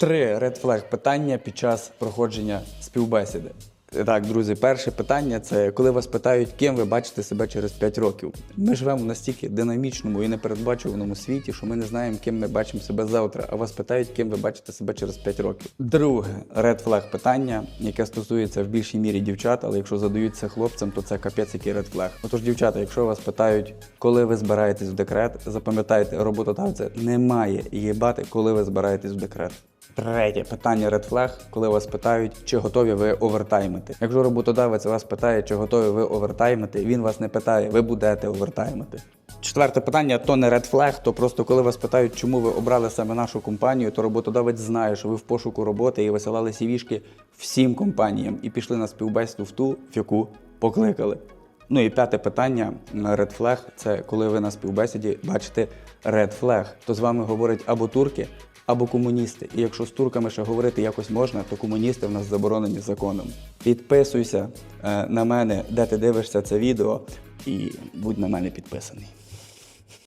Три red flag питання під час проходження співбесіди. Так, друзі, перше питання це коли вас питають, ким ви бачите себе через 5 років. Ми живемо в настільки динамічному і непередбачуваному світі, що ми не знаємо, ким ми бачимо себе завтра, а вас питають, ким ви бачите себе через 5 років. Друге red flag питання, яке стосується в більшій мірі дівчат, але якщо задають це хлопцям, то це капець який red flag. Отож, дівчата, якщо вас питають, коли ви збираєтесь в декрет, запам'ятайте, роботодавця немає їбати, коли ви збираєтесь в декрет. Третє питання Red Flag, коли вас питають, чи готові ви овертаймити. Якщо роботодавець вас питає, чи готові ви овертаймити, він вас не питає, ви будете овертаймити. Четверте питання то не Red Flag, то просто коли вас питають, чому ви обрали саме нашу компанію, то роботодавець знає, що ви в пошуку роботи і висилали сівішки всім компаніям і пішли на співбесіду в ту, в яку покликали. Ну і п'яте питання Red Flag – це коли ви на співбесіді бачите Red Flag, то з вами говорять або турки, або комуністи. І якщо з турками ще говорити якось можна, то комуністи в нас заборонені законом. Підписуйся е, на мене, де ти дивишся це відео, і будь на мене підписаний.